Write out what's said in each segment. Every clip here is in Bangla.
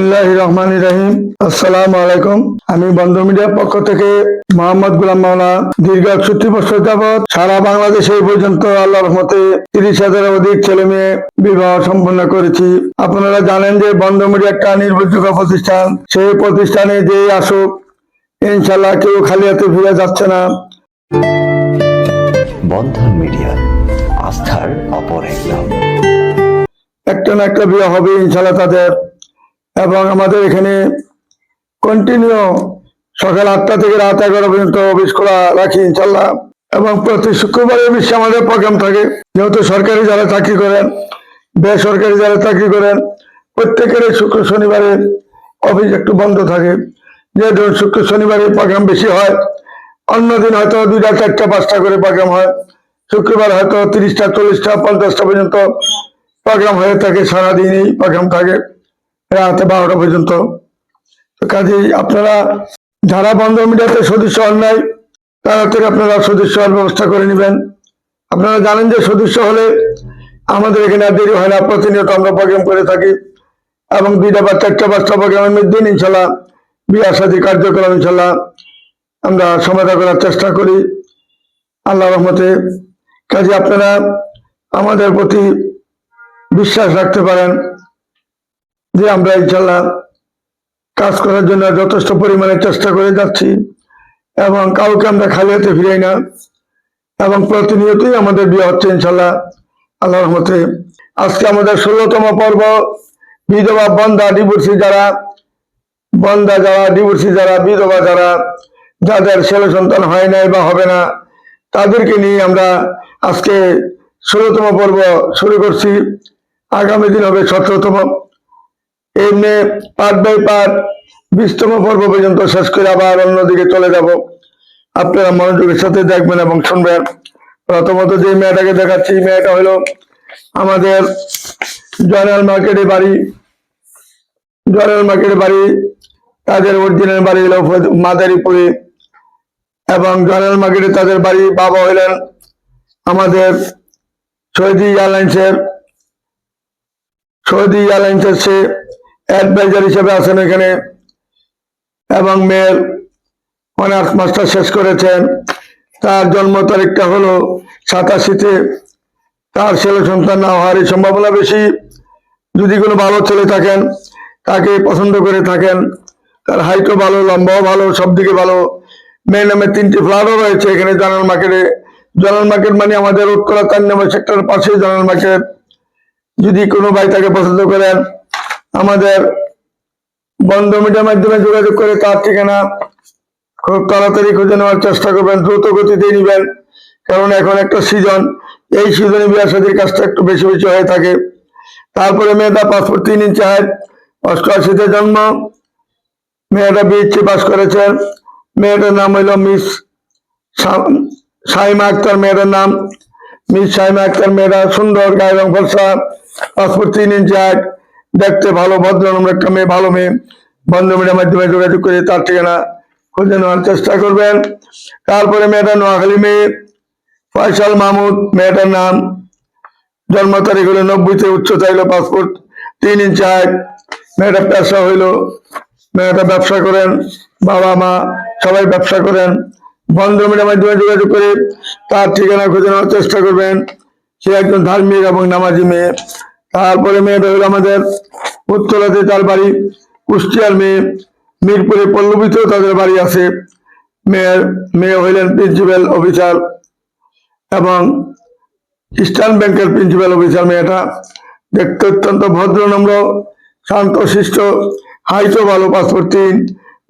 বিসমিল্লাহ রহমান রাহিম। আসসালামু আলাইকুম। আমি বন্ধ মিডিয়ার পক্ষ থেকে মোহাম্মদ গুলাম মাওলা দীর্ঘ একষট্টি বছর যাবৎ সারা বাংলাদেশে এই পর্যন্ত আল্লাহর রহমতে তিরিশ হাজারের অধিক ছেলে মেয়ে বিবাহ সম্পন্ন করেছি। আপনারা জানেন যে বন্ধ মিডিয়া একটা নির্ভরযোগ্য প্রতিষ্ঠান। সেই প্রতিষ্ঠানে যে আসুক ইনশাল্লাহ কেউ খালি হাতে ফিরে যাচ্ছে না। বন্ধন মিডিয়া আস্থার অপর এক নাম একটা না একটা বিয়ে হবে ইনশাল্লাহ তাদের। এবং আমাদের এখানে কন্টিনিউ সকাল আটটা থেকে রাত এগারো পর্যন্ত অফিস খোলা রাখি, ইনশাল্লাহ। এবং প্রতি শুক্রবারে বিশ্বে আমাদের প্রোগ্রাম থাকে। যেহেতু সরকারি যারা চাকরি করেন, বেসরকারি যারা চাকরি করেন প্রত্যেকের শুক্র শনিবারে অফিস একটু বন্ধ থাকে। যেহেতু শুক্র শনিবারে প্রোগ্রাম বেশি হয় অন্যদিন হয়তো দুইটা, চারটা, পাঁচটা করে প্রোগ্রাম হয়। শুক্রবার হয়তো তিরিশটা, চল্লিশটা, পঞ্চাশটা পর্যন্ত প্রোগ্রাম হয়ে থাকে, সারাদিনই প্রোগ্রাম থাকে। রাত বারোটা পর্যন্ত। তো কাজেই আপনারা যারা বন্ধ মিডিয়াতে সদস্য হন নাই, তারা থেকে আপনারা সদস্য হওয়ার ব্যবস্থা করে নেবেন। আপনারা জানেন যে সদস্য হলে আমাদের এখানে আর দেরি হয় না, প্রতিনিয়ত আমরা প্রোগ্রাম করে থাকি এবং দুইটা বা চারটা পাঁচটা প্রোগ্রামের মধ্যে ইনশাল্লাহ বিয়ার সাথে কার্যক্রম ইনশাল্লাহ আমরা সমাধা করার চেষ্টা করি। আল্লাহ রহমতে। কাজে আপনারা আমাদের প্রতি বিশ্বাস রাখতে পারেন। যে আমরা ইনশাল্লাহ কাজ করার জন্য যথেষ্ট পরিমাণে চেষ্টা করে যাচ্ছি এবং কাউকে আমরা খালি হাতে ফিরাই না এবং প্রতিনিয়তই আমাদের বিয়ে হচ্ছে ইনশাল্লাহ আল্লাহ রহমতে। আজকে আমাদের ষোলোতম পর্ব, বিধবা, বন্দা ডিভোর্সি যারা, বন্দা যারা ডিভোর্সি যারা, বিধবা যারা, যাদের ছেলে সন্তান হয় নাই বা হবে না, তাদেরকে নিয়ে আমরা আজকে ষোলোতম পর্ব শুরু করছি। আগামী দিন হবে সতেরোতম। এমনি পার্ট বাই পার্ট বিশতম পর্ব পর্যন্ত শেষ করে আবার অন্যদিকে চলে যাব। আপনারা মনোযোগের সাথে দেখবেন এবং শুনবেন। প্রথমত যে মেয়েটাকে দেখাচ্ছি, এই মেয়েটা হলো আমাদের জয়নাল মার্কেটে বাড়ি। জয়নাল মার্কেটে বাড়ি, তাদের অরিজিনাল বাড়ি হলো মাদারীপুরে। এবং জয়নাল মার্কেটে তাদের বাড়ি বাবা হলেন আমাদের সৌদি এয়ারলাইন্সের সৌদি এয়ারলাইন্সের সে অ্যাডভাইজার হিসেবে আছেন এখানে এবং মেয়ের অনার্স মাস্টার শেষ করেছেন। তার জন্ম তারিখটা হলো সাতাশিতে। তার ছেলে সন্তান না হওয়ার সম্ভাবনা বেশি। যদি কোনো ভালো ছেলে থাকেন, তাকে পছন্দ করে থাকেন, তার হাইটও ভালো, লম্বাও ভালো সব দিকে ভালো। মেয়ের নামে তিনটি ফ্ল্যাটও রয়েছে এখানে জানাল মার্কেটে। জানাল মার্কেট মানে আমাদের উত্তরা তার নম্বর সেক্টরের পাশেই জানাল মার্কেট। যদি কোনো ভাই তাকে পছন্দ করেন আমাদের বন্ধ মিডিয়ার মাধ্যমে যোগাযোগ করে তার ঠিকানা খুব তাড়াতাড়ি খুঁজে নেওয়ার চেষ্টা করবেন, দ্রুত গতিতে নিবেন। কারণ এখন একটা সিজন এই সিজনে বিয়ার সাথীর কাজটা একটু বেশি বেশি হয়ে থাকে। তারপরে মেয়েটা পাসপোর্ট তিন ইঞ্চি হাইট অষ্টআশিতে জন্ম। মেয়েটা বিএসসি পাস করেছেন মেয়েটার নাম হইল মিস সাইমা আক্তার মেয়েটার নাম। মিস সাইমা আক্তার মেয়েটা সুন্দর গায়ে রং ফলসা পাসপোর্ট তিন ইঞ্চি হাইট দেখতে ভালো, ভদ্র নম্বর একটা মেয়ে ভালো মেয়ে। বন্ধ মিডিয়ার মাধ্যমে যোগাযোগ করে তার ঠিকানা খুঁজে নেওয়ার চেষ্টা করবেন। তারপরে মেয়েটা নোয়াখালী মেয়ে, ফয়সাল মাহমুদ, মেয়েটার নাম, জন্ম তারিখ হলো নব্বইতে উচ্চতা হইল পাসপোর্ট, তিন ইঞ্চি হাইট। মেয়েটা পেশা হইল মেয়েটা ব্যবসা করেন, বাবা, মা, সবাই ব্যবসা করেন। বন্ধ মিডিয়ার মাধ্যমে যোগাযোগ করে তার ঠিকানা খুঁজে নেওয়ার চেষ্টা করবেন। সে একজন ধার্মিক এবং নামাজি মেয়ে। তারপরে মেয়েটা হলো আমাদের উত্তরাতে তার বাড়ি, কুষ্টিয়ার মেয়ে। মিরপুরে পল্লবীতেও তাদের বাড়ি আছে। মেয়ের, মেয়ে হইলেন প্রিন্সিপাল অফিসার এবং ইস্টার্ন ব্যাংকের প্রিন্সিপাল অফিসার মেয়েটা। দেখতে অত্যন্ত ভদ্র, নম্র, শান্ত, শিষ্ট হাইটও ভালো পাসপোর্ট তিন।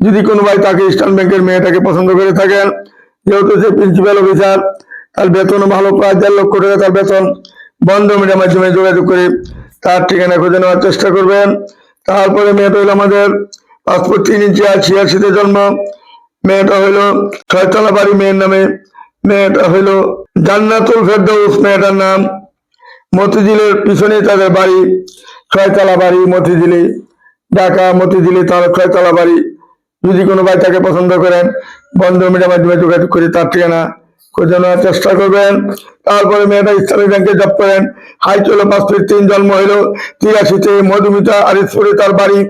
যদি কোনো ভাই তাকে ইস্টার্ন ব্যাংকের মেয়েটাকে পছন্দ করে থাকেন, যেহেতু সে প্রিন্সিপাল অফিসার তার বেতনও ভালো, প্রায় দেড় লক্ষ টাকা তার বেতন। বন্ধ মিডিয়ার মাধ্যমে যোগাযোগ করে তার ঠিকানা খুঁজে নেওয়ার চেষ্টা করবেন। তারপরে মেয়েটা হলো আমাদের পাসপোর্ট তিন ইঞ্চি আর ছিয়াশিতে জন্ম। মেয়েটা হইল ছয়তলা বাড়ি মেয়ের নামে। মেয়েটা হইল জান্নাতুল ফেরদৌস মেয়েটার নাম। মতিঝিলের পিছনে তাদের বাড়ি ছয়তলা বাড়ি মতিঝিলি। ঢাকা, মতিঝিলি তার ছয়তলা বাড়ি যদি কোনো ভাই তাকে পছন্দ করেন, বন্ধ মিডিয়ার মাধ্যমে যোগাযোগ করে তার ঠিকানা খুঁজে নেওয়ার চেষ্টা করবেন। তারপরে মেয়েটা ইসলামী ব্যাংকে জব করেন। হাই চলো পাঁচ তিন জন্ম হইল। তিরাশিতে মধুমিতা আরিসপুরে তার বাড়ি।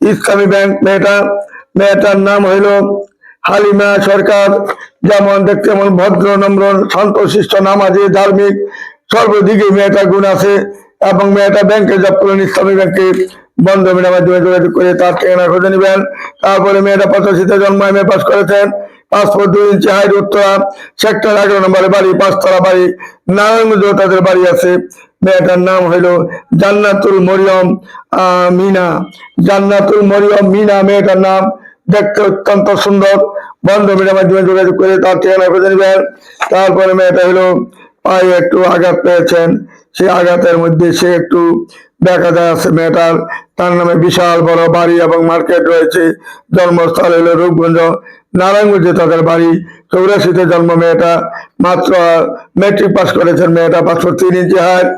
ইসলামী ব্যাংক মেয়েটা, মেয়েটার নাম হইল হালিমা সরকার। যেমন দেখতে যেমন ভদ্র, নম্র, শান্তশিষ্ট, নামাজি ধার্মিক। সর্বদিকে মেয়েটা গুণ আছে এবং মেয়েটা ব্যাংকে জব করলেন ইসলামী ব্যাংকে বন্ধ মেয়ের মাধ্যমে যোগাযোগ করে তার ঠিকানা খুঁজে নেবেন। তারপরে মেয়েটা পঁচাশিতে জন্ম এম এ পাস করেছেন। পাসপোর্ট দুই ইঞ্চি হাইট উত্তরা, সেক্টর এগারো নম্বরে বাড়ি, পাঁচতলা বাড়ি, নারায়ণগঞ্জ তাদের বাড়ি আছে। মেয়েটার নাম হইল জান্নাতুল মরিয়ম মিনা। জান্নাতুল মরিয়ম, মিনা, মেয়েটার নাম দেখতে অত্যন্ত সুন্দর। বন্ধ মেয়ের মাধ্যমে যোগাযোগ করে তার ঠিকানা খুঁজে নেবেন। তারপরে মেয়েটা হলো পায়ে একটু আঘাত পেয়েছেন। সেই আঘাতের মধ্যে সে একটু দেখা যায় আছে, মেয়েটার, তার নামে বিশাল বড় বাড়ি এবং মার্কেট রয়েছে। জন্মস্থল হলো রূপগঞ্জ, নারায়ণগঞ্জে তাদের বাড়ি। চৌরাশিতে জন্ম মেয়েটা, মাত্র মেট্রিক পাস করেছেন মেয়েটা, পাঁচশো তিন ইঞ্চি হাইট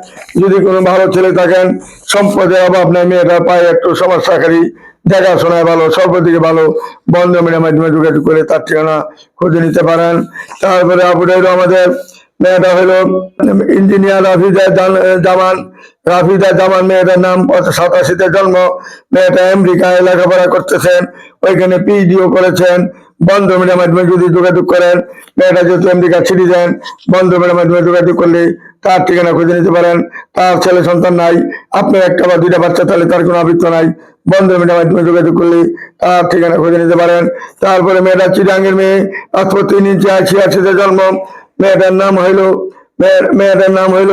যদি কোনো ভালো ছেলে থাকেন, সম্পদের অভাব নেই, মেয়েটার পায়ে একটু সমস্যাকারী দেখাশোনায় ভালো, সর্বদিকে ভালো। বন্ধ মিডিয়ার মাধ্যমে যোগাযোগ করে তার ঠিকানা খুঁজে নিতে পারেন। তারপরে হলো আমাদের মেয়েটা হলো ইঞ্জিনিয়ার রাফিজা জামান রাফিজা জামান মেয়েটার নাম সাতাশিতে জন্ম। মেয়েটা আমেরিকায় লেখাপড়া করতেছেন, ওইখানে পিএইচডিও করেছেন। বন্ধ মিডিয়ার মাধ্যমে যদি যোগাযোগ করেন, মেয়েটা যেহেতু আমেরিকা সিটিজেন, বন্ধ মিডিয়ার মাধ্যমে যোগাযোগ করলে তার ঠিকানা খুঁজে নিতে পারেন। তার ছেলে সন্তান নাই, আপনার একটা বা দুইটা বাচ্চা, তাহলে তার কোনো আবৃত্ত নাই। বন্ধ মিডিয়ার মাধ্যমে যোগাযোগ করলে তার ঠিকানা খুঁজে নিতে পারেন। তারপরে মেয়েটা চিরাঙ্গের মেয়ে পাসপোর্ট তিন ইঞ্চি ছিয়াশিতে জন্ম। মেয়েটার নাম হইল মেয়েটার নাম হইল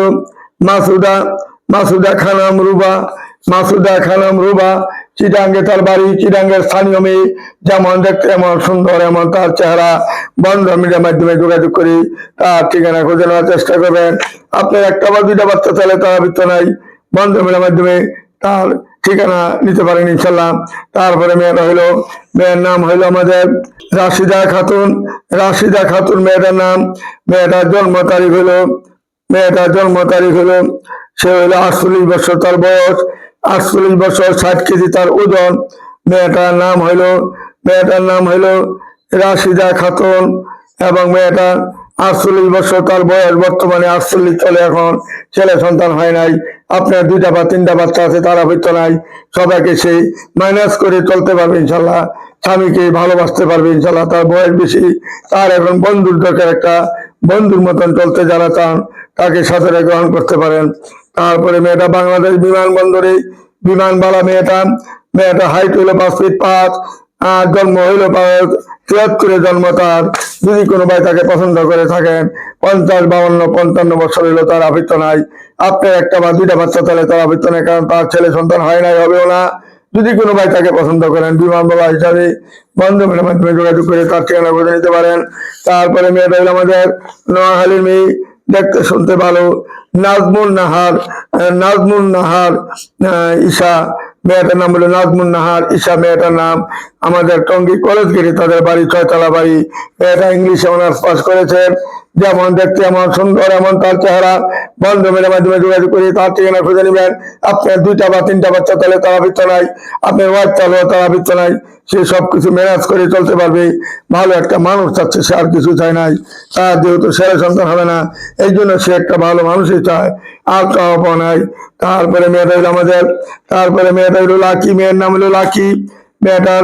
মাসুদা মাসুদা খানাম রুবা, মাসুদা খানাম রুবা, চিটাঙ্গে তার বাড়ি, চিটাঙ্গের স্থানীয় মেয়ে, যেমন দেখতে এমন সুন্দর, এমন তার চেহারা, বন্ধ মিডিয়ার মাধ্যমে যোগাযোগ করি, তার ঠিকানা খুঁজে নেওয়ার চেষ্টা করবেন। আপনার একটা বা দুইটা বাচ্চা চাইলে তার আবৃত্ত নাই, বন্ধ মিডিয়ার মাধ্যমে তার ঠিকানা নিতে পারেন ইনশাল্লাহ তারপরে মেয়েটা হইল মেয়ের নাম হইল আমাদের রাশিদা খাতুন। রাশিদা খাতুন মেয়েটার নাম। মেয়েটার জন্ম তারিখ হলো মেয়েটার জন্ম তারিখ হলো সে হইল আটচল্লিশ বছর তার বয়স। আটচল্লিশ বছর ষাট কেজি তার ওজন। মেয়েটার নাম হইল মেয়েটার নাম হইল রাশিদা খাতুন এবং মেয়েটার আটচল্লিশ বছর, তার বয়স বর্তমানে আটচল্লিশ চলে এখন ছেলে সন্তান হয় নাই। আপনার দুইটা বা তিনটা বাচ্চা আছে, তারা হইতো নাই। সবাইকে সেই মাইনাস করে চলতে পারবে, ইনশাল্লাহ। স্বামীকে ভালোবাসতে পারবে, ইনশাল্লাহ। তার বয়স বেশি, তার এখন বন্ধুর দরকার একটা বন্ধুর মতন চলতে যারা চান, তাকে সাথে গ্রহণ করতে পারেন। তারপরে মেয়েটা বাংলাদেশ বিমানবন্দরে বিমানবালা মেয়েটা মেয়েটা হাইট হইল পাঁচ ফিট পাঁচ জন্ম হইল তিয়াত্তরে জন্ম তার। যদি কোনো ভাই তাকে পছন্দ করে থাকেন, পঞ্চাশ, বাউন্ন, পঞ্চান্ন বছর হইল তার আবৃত্ত নাই। আপনার একটা বা দুইটা বাচ্চা তাহলে তার আবৃত্ত নেই, কারণ তার ছেলে সন্তান হয় নাই, হবেও না। যদি কোনো ভাই তাকে পছন্দ করেন, বিমান বাবা হিসাবে বন্ধমের মাধ্যমে যোগাযোগ করে তার ঠিকানা করে নিতে পারেন। তারপরে মেয়েটা হলো আমাদের নোয়াখালীর মেয়ে, দেখতে শুনতে ভালো। নাজমুল নাহার নাজমুল নাহার ঈশা। মেয়েটার নাম হলো নাজমুল নাহার, ঈশা মেয়েটার নাম। আমাদের টঙ্গী কলেজ গেটে তাদের বাড়ি ছয়তলা বাড়ি। মেয়েটা ইংলিশে অনার্স পাস করেছেন যেমন দেখতে এমন সুন্দর, এমন তার চেহারা। বন্ধ মেয়ের মাধ্যমে যোগাযোগ করে তার ঠিকানা খুঁজে নেবেন। আপনার দুইটা বা তিনটা বাচ্চা তাহলে তার নাই। আপনার ওয়াইফ তাহলে তার নাই। সে সব কিছু ম্যানেজ করে চলতে পারবে। ভালো একটা মানুষ চাচ্ছে, সে আর কিছু চায় নাই। তার যেহেতু ছেলে সন্তান হবে না, এই জন্য সে একটা ভালো মানুষই চায়। আর চাওয়া নাই। তারপরে মেয়েটা হইল আমাদের। তারপরে মেয়েটা হইল লাকি। মেয়ের নাম হলো লাকি। মেয়েটার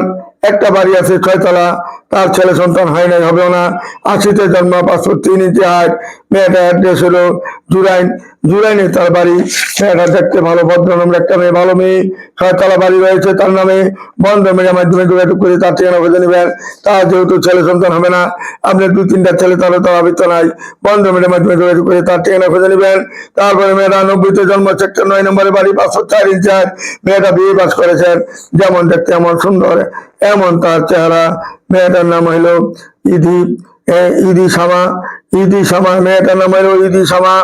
একটা বাড়ি আছে ছয়তলা। তার ছেলে সন্তান হয় নাই, হবেও না। আশিতে জন্ম পাঁচশো তিন হাট মেয়েটার অ্যাড্রেস হলো জুরাইন। জুরাইনে তার বাড়ি। মেয়েটা দেখতে ভালো, ভদ্র নম্র একটা মেয়ে, ভালো মেয়ে। ছয়তলা বাড়ি রয়েছে তার নামে। বন্ধ মেয়ের মাধ্যমে যোগাযোগ করে তার ঠিকানা খুঁজে নেবেন। তার যেহেতু ছেলে সন্তান হবে না আপনার দু, তিনটা ছেলে, তাহলে তার আবৃত্ত নাই। বন্ধ মেয়ের মাধ্যমে যোগাযোগ করে তার ঠিকানা খুঁজে নেবেন। তারপরে মেয়েটা নব্বইতে জন্ম সেক্টর নয় নম্বরে বাড়ি, পাঁচশো চার ইঞ্চি হাট মেয়েটা বিয়ে পাস করেছেন। যেমন দেখতে এমন সুন্দর, এমন তার চেহারা। মেয়েটার নাম হইল ইদি ইদি শামা ইদি শামা মেয়েটার নাম হইল ইদি শামা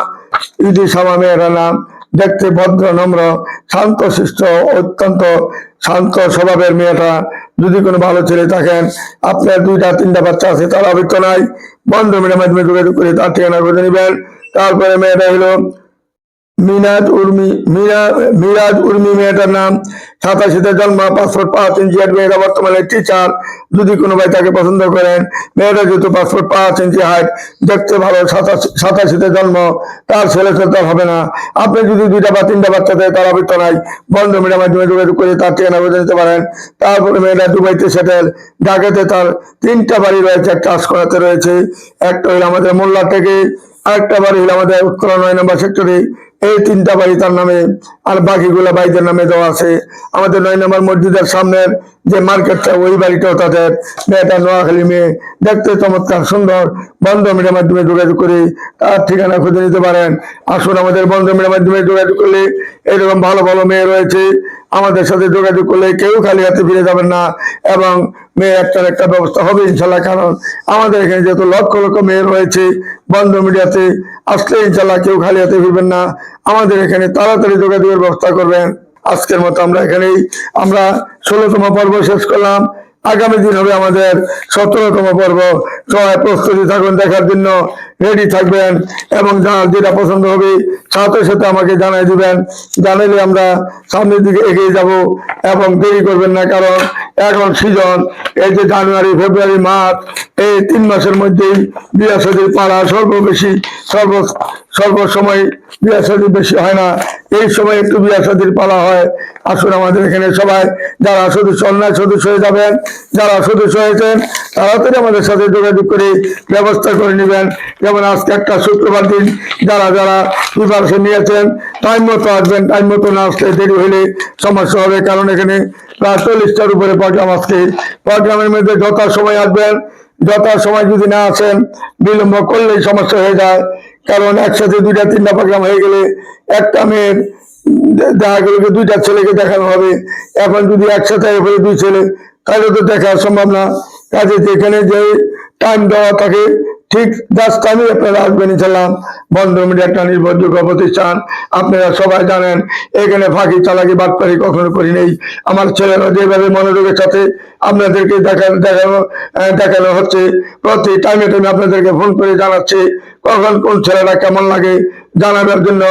ইদি শামা মেয়েটার নাম। দেখতে ভদ্র, নম্র, শান্ত শিষ্ট অত্যন্ত শান্ত স্বভাবের মেয়েটা। যদি কোনো ভালো ছেলে থাকেন, আপনার দুইটা, তিনটা বাচ্চা আছে, তার আবৃত্ত নাই। বন্ধ মেয়ের মাধ্যমে যোগাযোগ করে তার ঠিকানা করে নেবেন। তারপরে মেয়েটা হইল মিনাজ উর্মি, মিনা, মিরাজ উর্মি মেয়েটার নাম সাতাশিতে জন্ম, পাসপোর্ট পাঁচ ইঞ্চি হাইট মেয়েটা বর্তমানে টিচার যদি কোনো ভাই তাকে পছন্দ করেন, মেয়েটা যেহেতু পাসপোর্ট পাঁচ ইঞ্চি হাইট, দেখতে ভালো, সাতাশি সাতাশিতে জন্ম, তার ছেলে তো হবে না। আপনি যদি দুইটা বা তিনটা বাচ্চা দেয়, তার অবৃত্ত নাই। বন্ধ মিডিয়ার মাধ্যমে যোগাযোগ করে তার ঠিকানা বুঝে নিতে পারেন। তারপরে মেয়েটা দুবাইতে সেটেল। ঢাকাতে তার তিনটা বাড়ি রয়েছে একটা করাতে রয়েছে। একটা হইল আমাদের মোল্লা থেকে, আরেকটা বাড়ি হলো আমাদের উত্তরা নয় নম্বর সেক্টরে। এই তিনটা বাড়ি তার নামে আর বাকিগুলো বাড়িদের নামে দেওয়া আছে। আমাদের নয় নম্বর মসজিদের সামনের যে মার্কেটটা, ওই বাড়িটাও তাদের মেয়েটা নোয়াখালী মেয়ে। দেখতে চমৎকার, সুন্দর। বন্ধ মিডিয়ার মাধ্যমে যোগাযোগ করে তার ঠিকানা খুঁজে নিতে পারেন। আসুন আমাদের বন্ধ মিডিয়ার মাধ্যমে যোগাযোগ করলে এরকম ভালো ভালো মেয়ে রয়েছে। আমাদের সাথে যোগাযোগ করলে কেউ খালি হাতে ফিরে যাবেন না এবং মেয়ে একটার একটা ব্যবস্থা হবে ইনশাল্লাহ, কারণ আমাদের এখানে যেহেতু লক্ষ লক্ষ মেয়ে রয়েছে বন্ধ মিডিয়াতে, আসলে ইনশাল্লাহ কেউ খালি হাতে ফিরবেন না। আমাদের এখানে তাড়াতাড়ি যোগাযোগের ব্যবস্থা করবেন। আজকের মতো আমরা এখানেই, আমরা ষোলোতম পর্ব শেষ করলাম। আগামী দিন হবে আমাদের সতেরোতম পর্ব। সবাই প্রস্তুতি থাকুন দেখার জন্য। রেডি থাকবেন এবং যার যেটা পছন্দ হবে সাথে সাথে আমাকে জানাই দিবেন। জানাইলে আমরা সামনের দিকে এগিয়ে যাব এবং দেরি করবেন না, কারণ এখন সিজন এই যে জানুয়ারি, ফেব্রুয়ারি, মার্চ, এই তিন মাসের মধ্যেই বিয়া সাদির পাড়া সর্ববেশি, সর্ব সর্ব সময় বিয়া সাদি বেশি হয় না। এই সময় একটু বিয়া সাদির পালা হয়। আসুন আমাদের এখানে সবাই, যারা সদস্য, অন্যায় সদস্য হয়ে যাবেন, যারা সদস্য হয়েছেন, তাড়াতাড়ি আমাদের সাথে যোগাযোগ করে ব্যবস্থা করে নেবেন। যেমন আজকে একটা শুক্রবার দিন যারা যারা প্রিপারেশন নিয়েছেন টাইম মতো আসবেন টাইম মতো না আসলে দেরি হলে সমস্যা হবে, কারণ এখানে প্রায় চল্লিশটার উপরে প্রোগ্রাম আজকে। প্রোগ্রামের মধ্যে যথা সময় আসবেন, যথা সময় যদি না আসেন, বিলম্ব করলেই সমস্যা হয়ে যায়। কারণ একসাথে দুইটা, তিনটা প্রোগ্রাম হয়ে গেলে একটা মেয়ের দেখা গেল দুইটা ছেলেকে দেখানো হবে। এখন যদি একসাথে হয়ে দুই ছেলে, তাহলে তো দেখা সম্ভব না। কাজে যেখানে যে টাইম দেওয়া থাকে ঠিক জাস্ট টাইমে আপনারা আসবেন ইনশাল্লাহ বন্ধ মিডিয়া একটা নির্ভরযোগ্য প্রতিষ্ঠান। আপনারা সবাই জানেন, এখানে ফাঁকি চালাকি, বাটপারি কখনো করি নেই। আমার ছেলেরা যেভাবে মনোযোগের সাথে আপনাদেরকে দেখা, দেখানো দেখানো হচ্ছে, প্রতি টাইমে টাইমে আপনাদেরকে ফোন করে জানাচ্ছে, কখন কোন ছেলেরা কেমন লাগে জানাবার জন্য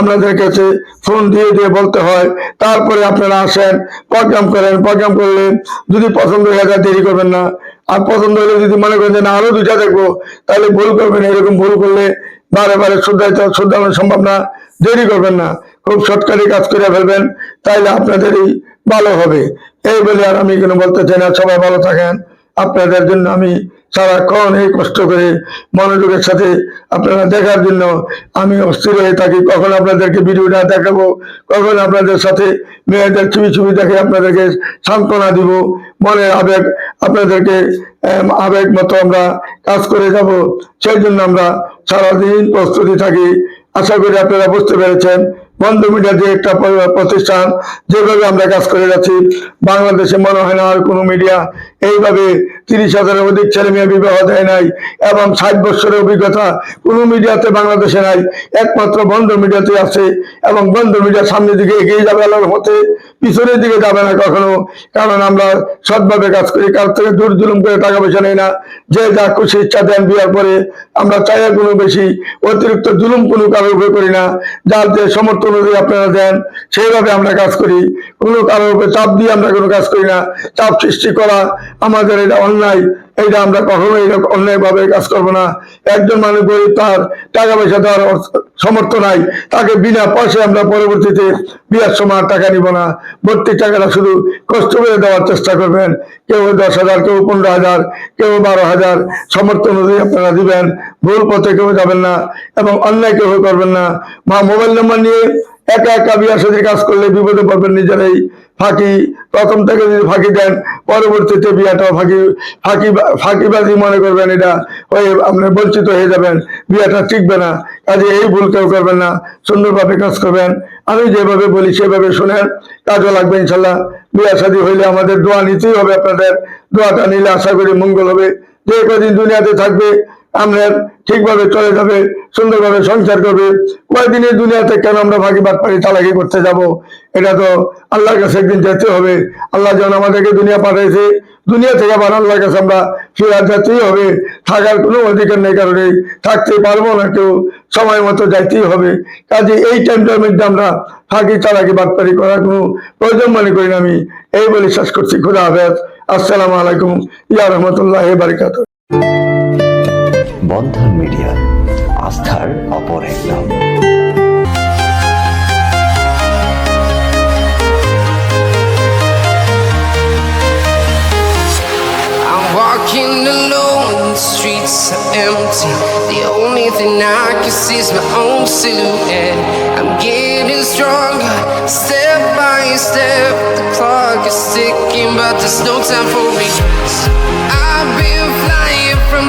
আপনাদের কাছে ফোন দিয়ে দিয়ে বলতে হয়। তারপরে আপনারা আসেন প্রোগ্রাম করেন প্রোগ্রাম করলে যদি পছন্দ হয়ে যায়, দেরি করবেন না। আর পছন্দ হলে যদি মনে করেন যে, না, আরও দুইটা দেখব। তাহলে ভুল করবেন এরকম ভুল করলে বারে বারে শুদ্ধাইতে শ্রদ্ধানো সম্ভব না, দেরি করবেন না, খুব শর্টকাটে কাজ করে ফেলবেন, তাইলে আপনাদেরই ভালো হবে। এই বলে আর আমি কোনো বলতে চাই না, সবাই ভালো থাকেন, আপনাদের জন্য আমি সারাক্ষণ এই কষ্ট করে মনোযোগের সাথে আপনারা দেখার জন্য আমি অস্থির হয়ে থাকি। কখন আপনাদেরকে ভিডিওটা দেখাবো, কখন আপনাদের সাথে মেয়েদের ছবি ছবি দেখে আপনাদেরকে সান্ত্বনা দিব, মনের আবেগ আপনাদেরকে আবেগ মতো আমরা কাজ করে যাব। সেই জন্য আমরা সারাদিন প্রস্তুতি থাকি। আশা করি আপনারা বুঝতে পেরেছেন, বন্ধু মিডিয়া যে একটা প্রতিষ্ঠান যেভাবে আমরা কাজ করে যাচ্ছি, বাংলাদেশে মনে হয় না আর কোনো মিডিয়া এইভাবে তিরিশ হাজারের অধিক ছেলে মেয়ে বিবাহ দেয় নাই এবং ষাট বছরের অভিজ্ঞতা কোনো মিডিয়াতে বাংলাদেশে নাই। একমাত্র বন্ধ মিডিয়াতে আছে এবং বন্ধ মিডিয়া সামনের দিকে এগিয়ে যাবে আলোর মতে পিছনের দিকে যাবে না কখনো। কারণ আমরা সৎভাবে কাজ করি, কার থেকে দূর জুলুম করে টাকা পয়সা নেই না। যে যা খুশি ইচ্ছা দেন বিয়ার পরে, আমরা চাই কোনো বেশি। অতিরিক্ত জুলুম কোনো কারোর উপরে করি না। যার যে সমর্থন অনুযায়ী আপনারা দেন, সেইভাবে আমরা কাজ করি। কোনো কারোর উপরে চাপ দিয়ে আমরা কোনো কাজ করি না। চাপ সৃষ্টি করা আমাদের এটা অন্যায় এইটা আমরা কখনো এরকম অন্যায় ভাবে কাজ করব না। একজন মানুষ গরিব, তার টাকা পয়সা অর্থ- সমর্থ নাই। তাকে বিনা পয়সায় আমরা পরবর্তীতে বিয়ার সময় টাকা নিব না। ভর্তি টাকাটা শুধু কষ্ট করে দেওয়ার চেষ্টা করবেন। কেউ দশ হাজার, কেউ পনেরো হাজার, কেউ বারো হাজার। সমর্থন অনুযায়ী আপনারা দিবেন। ভুল পথে কেউ যাবেন না এবং অন্যায় কেউ করবেন না। মা, মোবাইল নাম্বার নিয়ে একা একা বিয়ার সাথে কাজ করলে বিপদে পড়বেন নিজেরাই। ফাঁকি, প্রথম থেকে যদি ফাঁকি দেন, পরবর্তীতে বিয়াটাও ফাঁকি ফাঁকি ফাঁকিবাজি মনে করবেন এটা, হয়ে আপনি বঞ্চিত হয়ে যাবেন, বিয়াটা টিকবে না। কাজে এই ভুল কেউ করবেন না, সুন্দরভাবে কাজ করবেন। আমি যেভাবে বলি, সেভাবে শুনেন, কাজও লাগবে ইনশাল্লাহ। বিয়া শাদী হইলে আমাদের দোয়া নিতেই হবে আপনাদের। দোয়াটা নিলে আশা করি মঙ্গল হবে। যে কদিন দুনিয়াতে থাকবে আমরা ঠিকভাবে চলে যাবে, সুন্দরভাবে সংসার করবে। কয়েকদিনের দুনিয়াতে কেন আমরা ফাঁকি বাদ পারি, চালাকি করতে যাব? এটা তো আল্লাহর কাছে একদিন যেতে হবে। আল্লাহ যখন আমাদেরকে দুনিয়া পাঠাইছে দুনিয়া থেকে আবার আল্লাহর কাছে আমরা ফিরে যেতেই হবে। থাকার কোনো অধিকার নেই কারণে থাকতে পারব না কেউ। সময় মতো যাইতেই হবে। কাজে এই টাইমটার মধ্যে আমরা ফাঁকি চালাকি বাটপারি করার কোনো প্রয়োজন মনে করি না আমি। এই বলে শেষ করছি। খুদা হাফেজ। আসসালামু আলাইকুম। ইয়া রহমতুল্লাহ বারিকাত বন্ধন মিডিয়া আস্থার অপর এক নাম I'm walking alone, the streets are empty. The only thing I can see is my own silhouette. I'm getting stronger, step by step. The clock is ticking, but there's no time for regrets.